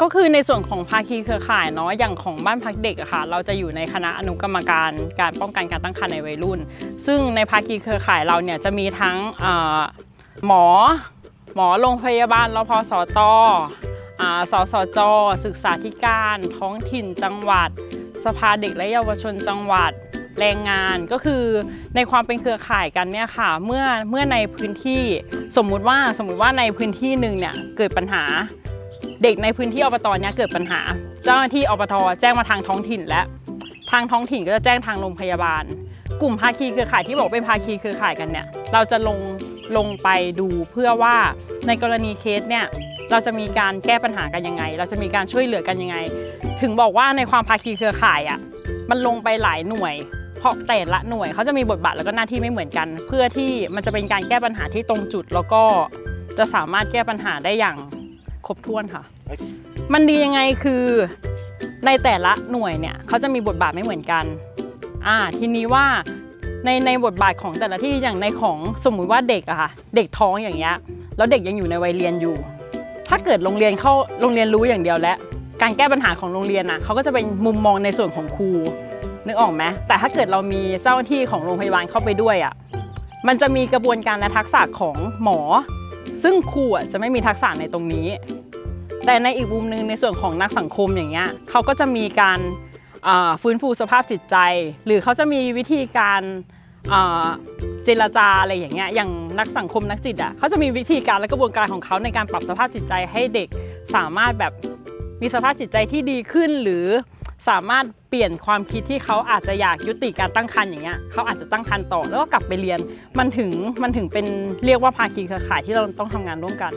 ก็คือในส่วนของภาคีเครือข่ายเนาะอย่างของบ้านพักเด็กอะค่ะ เราจะอยู่ในคณะอนุกรรมการการป้องกันการตั้งครรภ์ในวัยรุ่น ซึ่งในภาคีเครือข่ายเราเนี่ยจะมีทั้งหมอ หมอโรงพยาบาลรพสตสสจ ศึกษาธิการ ท้องถิ่นจังหวัด สภาเด็กและเยาวชนจังหวัดแรงงานก็คือในความเป็นเครือข่ายกันเนี่ยค่ะเมื่อเมื่อในพื้นที่สมมุติว่าสมมุติว่าในพื้นที่หนึ่งเนี่ยเกิดปัญหา เด็กในพื้นที่อบตเนี้ยเกิดปัญหา เจ้าหน้าที่อบตแจ้งมาทางท้องถิ่นและ ทางท้องถิ่นก็จะแจ้งทางโรงพยาบาล กลุ่มภาคีเครือข่ายที่บอกเป็นภาคีเครือข่ายกันเนี่ยเราจะลงลงไปดูเพื่อว่าในกรณีเคสเนี่ยเราจะมีการแก้ปัญหากันยังไง เราจะมีการช่วยเหลือกันยังไง ถึงบอกว่าในความภาคีเครือข่ายอะมันลงไปหลายหน่วย เพราะแต่ละหน่วยเขาจะมีบทบาทแล้วก็หน้าที่ไม่เหมือนกัน เพื่อที่มันจะเป็นการแก้ปัญหาที่ตรงจุดแล้วก็จะสามารถแก้ปัญหาได้อย่าง ครบถ้วนค่ะ มันดียังไงคือในแต่ละหน่วยเนี่ยเขาจะมีบทบาทไม่เหมือนกันอ่าทีนี้ว่าในในบทบาทของแต่ละที่อย่างในของสมมุติว่าเด็กอะค่ะ เด็กท้องอย่างเงี้ยแล้วเด็กยังอยู่ในวัยเรียนอยู่ ถ้าเกิดโรงเรียนเข้าโรงเรียนรู้อย่างเดียวและการแก้ปัญหาของโรงเรียนน่ะเขาก็จะเป็นมุมมองในส่วนของครูนึกออกไหมแต่ถ้าเกิดเรามีเจ้าหน้าที่ของโรงพยาบาลเข้าไปด้วยอะมันจะมีกระบวนการและทักษะของหมอ ซึ่งครูจะไม่มีทักษะในตรงนี้ แต่ในอีกมุมหนึ่งในส่วนของนักสังคมอย่างเงี้ยเขาก็จะมีการฟื้นฟูสภาพจิตใจ หรือเขาจะมีวิธีการเจรจาอะไรอย่างเงี้ยอย่างนักสังคมนักจิตอะเขาจะมีวิธีการและกระบวนการของเขาในการปรับสภาพจิตใจให้เด็กสามารถแบบมีสภาพจิตใจที่ดีขึ้นหรือ สามารถเปลี่ยนความคิดที่เขาอาจจะอยากยุติการตั้งครรภ์อย่างเงี้ยเขาอาจจะตั้งครรภ์ต่อแล้วก็กลับไปเรียนมันถึงมันถึงเป็นเรียกว่าภาคีเครือข่ายที่เราต้องทำงานร่วมกัน